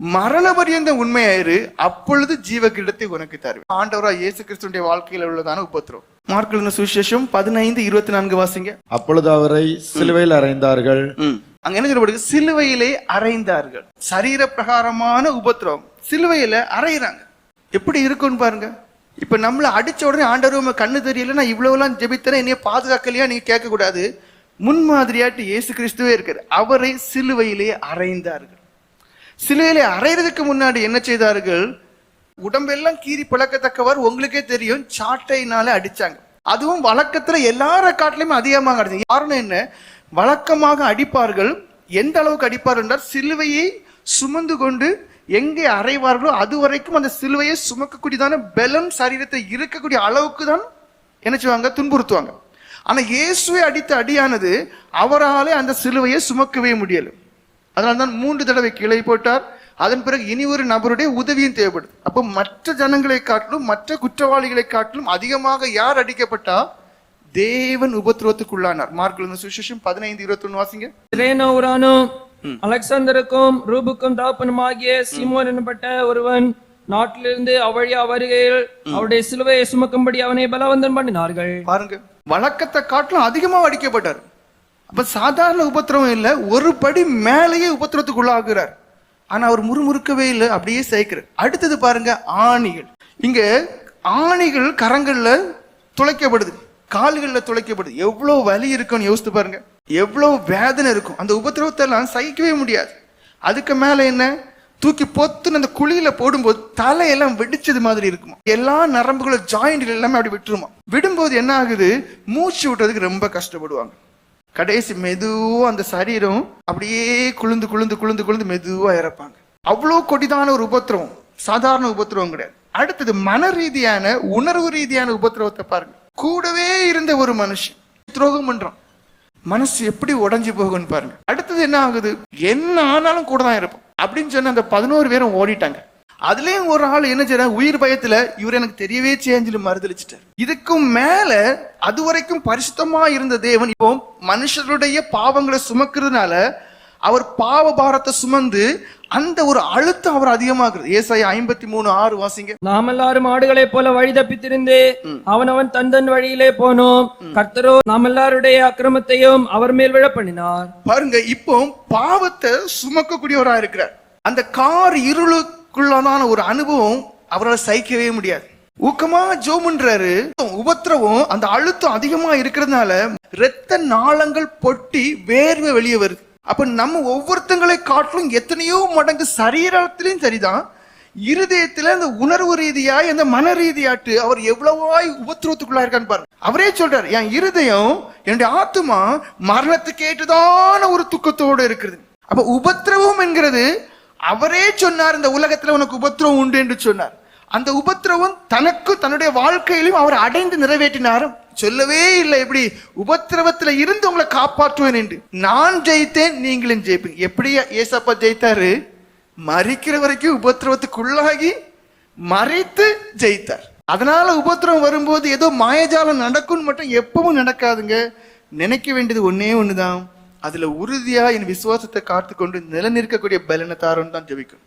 மரண பரியந்த உண்மையாயிரு அப்பொழுது ஜீவ கிரீடத்தை உனக்கு தருவேன். ஆண்டவரா இயேசு கிறிஸ்துடைய வாழ்க்கையில உள்ளதான உபத்திரம். மார்க்கெழுந்த சுவிசேஷம் பதினைந்து இருபத்தி நான்கு வாசிங்க. அப்பொழுது அவரை சிலுவையில் அறைந்தார்கள். அங்க என்ன சொல்லப்படுது? சிலுவையிலே அறைந்தார்கள். சரீர பிரகாரமான உபத்திரம். சிலுவையில அறையிறாங்க. எப்படி இருக்கும்னு பாருங்க. இப்ப நம்மள அடிச்ச உடனே ஆண்டவர் கண்ணு தெரியல நான் இவ்வளவுலாம் ஜெபித்தேன் என்னைய பாதுகாக்கலையா? நீங்க கேட்க கூடாது முன்மாதிரியாட்டு இயேசு கிறிஸ்துவே இருக்காரு. அவரை சிலுவையிலே அறைந்தார்கள். சிலையிலே அறையிறதுக்கு முன்னாடி என்ன செய்தார்கள்? உடம்பெல்லாம் கீறி பழக்கத்தக்கவர் உங்களுக்கே தெரியும் சாட்டையினால அடிச்சாங்க. அதுவும் வழக்கத்துல எல்லார காட்டிலுமே அதிகமாக அடிச்சாங்க. காரணம் என்ன? வழக்கமாக அடிப்பார்கள். எந்த அளவுக்கு அடிப்பார்கள் என்றால் சிலுவையை சுமந்து கொண்டு எங்கே அறைவார்களோ அது வரைக்கும் அந்த சிலுவையை சுமக்கக்கூடியதான பலம் சரீரத்தை இருக்கக்கூடிய அளவுக்கு தான் என்ன செய்வாங்க? துன்புறுத்துவாங்க. ஆனா இயேசுவை அடித்த அடியானது அவராலே அந்த சிலுவையை சுமக்கவே முடியலை. அதனால தான் மூன்று தடவை கிளை போட்டார். அதன் பிறகு இனி ஒரு நபருடைய உதவியும் தேவைப்படுது அப்போ மற்ற ஜனங்களை காட்டிலும் மற்ற குற்றவாளிகளை காட்டிலும் அதிகமாக யார் அடிக்கப்பட்டா? தேவன் உபத்திரவத்துக்குள்ளானார். மார்க் சுவிசேஷம் பதினைந்து இருபத்தி ஒண்ணு வாசிங்க அலெக்சாந்தருக்கும் ரூபுக்கும் தாப்பனுமாகிய சீமோன் எனப்பட்ட ஒருவன் நாட்டிலிருந்து அவ்வழியா வருகையில் அவருடைய சிலுவையை சுமக்கும்படி அவனை பலவந்தம் பண்ணினார்கள். பாருங்க. வழக்கத்தை காட்டிலும் அதிகமா அடிக்கப்பட்டார். அப்ப சாதாரண உபத்திரவம் இல்லை ஒரு படி மேலேயே உபத்திரத்துக்குள்ளாகிறார் ஆனா அவர் முறுமுறுக்கவே இல்லை அப்படியே சேர்க்கிறார் அடுத்தது பாருங்க ஆணிகள். இங்க ஆணிகள் கரங்கள்ல துளைக்கப்படுது கால்கள்ல துளைக்கப்படுது. எவ்வளவு வலி இருக்கும்னு யோசித்து பாருங்க. எவ்வளவு வேதனை இருக்கும். அந்த உபத்திரவத்தை எல்லாம் சகிக்கவே முடியாது. அதுக்கு மேல என்ன? தூக்கி பொத்துன்னு அந்த குழியில போடும்போது தலையெல்லாம் வெடிச்சது மாதிரி இருக்குமா? எல்லா நரம்புகளும் ஜாயிண்ட்கள் எல்லாமே அப்படி விட்டுருமா? விடும்போது என்ன ஆகுது? மூச்சு விடுறதுக்கு ரொம்ப கஷ்டப்படுவாங்க. கடைசி மெதுவாக அந்த சரீரம் அப்படியே குளுந்து குளுந்து குளுந்து குளுந்து மெதுவா இறப்பாங்க. அவ்வளோ கொடிதான ஒரு உபத்திரவம். சாதாரண உபத்திரவம் கிடையாது. அடுத்தது மன ரீதியான உணர்வு ரீதியான உபத்திரவத்தை பாருங்க. கூடவே இருந்த ஒரு மனுஷன் துரோகம் பண்றான். மனசு எப்படி உடஞ்சி போகும்னு பாருங்க. அடுத்தது என்ன ஆகுது? என்ன ஆனாலும் கூட தான் இருப்போம் அப்படின்னு சொன்ன அந்த பதினோரு பேரும் ஓடிட்டாங்க. அதுலயும் ஒரு ஆள் என்ன செய்யறாங்க உயிர் பயத்துல இவர் எனக்கு தெரியவே சேஞ்சில் மறுதளிச்சிட்டார் இதுக்கும் மேல அது வரைக்கும் பரிசுத்தமா இருந்த தேவன் இப்போ மனுஷருடைய பாவங்களை சுமக்கிறதுனால அவர் பாவ பாரத்தை சுமந்து அந்த ஒரு அழுத்தம் அவர் அதிகமாகுது ஏசாயா ஐம்பத்தி மூணு ஆறு வாசிங்க. நாம் எல்லாரும் ஆடுகளைப் போல வழி தப்பித்திருந்து அவனவன் தன் தன் வழியிலே போனோம். கர்த்தரோ நாம் எல்லாருடைய அக்கிரமத்தையும் அவர் மேல் விழ பண்ணினார் பாருங்க இப்போ பாவத்தை சுமக்கக்கூடியவரா இருக்கிறார். அந்த கார் இருளுக்குள்ளதான ஒரு அனுபவம் அவரால் சகிக்கவே முடியாது. ஊக்கமா ஜோமுன்றாரு உபத்திரவம் அந்த அழுத்தம் அதிகமா இருக்கிறதுனால இரத்த நாளங்கள் பொட்டி வேர்வை வெளியே வருது. அப்ப நம்ம ஒவ்வொருத்தங்களை காட்டிலும் எத்தனையோ மடங்கு சரீரத்திலையும் சரிதான். இருதயத்துல அந்த உணர்வு ரீதியாய் அந்த மன ரீதியாட்டு அவர் எவ்வளவாய் உபத்திரவத்துக்குள்ளா இருக்கான்னு பாரு அவரே சொல்றாரு என் இருதயம் என்னுடைய ஆத்துமா மரணத்துக்கு ஏற்றுதான ஒரு துக்கத்தோடு இருக்கிறது. அப்ப உபத்திரவம் என்கிறது அவரே சொன்னார் இந்த உலகத்துல உனக்கு உபத்திரவம் உண்டு என்று சொன்னார். அந்த உபத்திரவம் தனக்கு தன்னுடைய வாழ்க்கையிலும் அவர் அடைந்து நிறைவேற்றினாரும். சொல்லவே இல்லை எப்படி உபத்திரவத்துல இருந்து உங்களை காப்பாற்றுவேன் என்று. நான் ஜெயித்தேன் நீங்களும் ஜெயிப்பீங்க. எப்படி ஏசப்பா ஜெயித்தாரு? மறிக்கிற வரைக்கும் உபத்திரவத்துக்குள்ளாகி மறைத்து ஜெயித்தார். அதனால உபத்திரம் வரும்போது ஏதோ மாயஜாலம் நடக்கும்னு மட்டும் எப்பவும் நடக்காதுங்க. நினைக்க வேண்டியது ஒன்னே ஒண்ணுதான். அதுல உறுதியா என் விசுவாசத்தை காத்துக்கொண்டு நிலநிற்கக்கூடிய பலனை தாரோன்னு தான் ஜெபிக்கணும்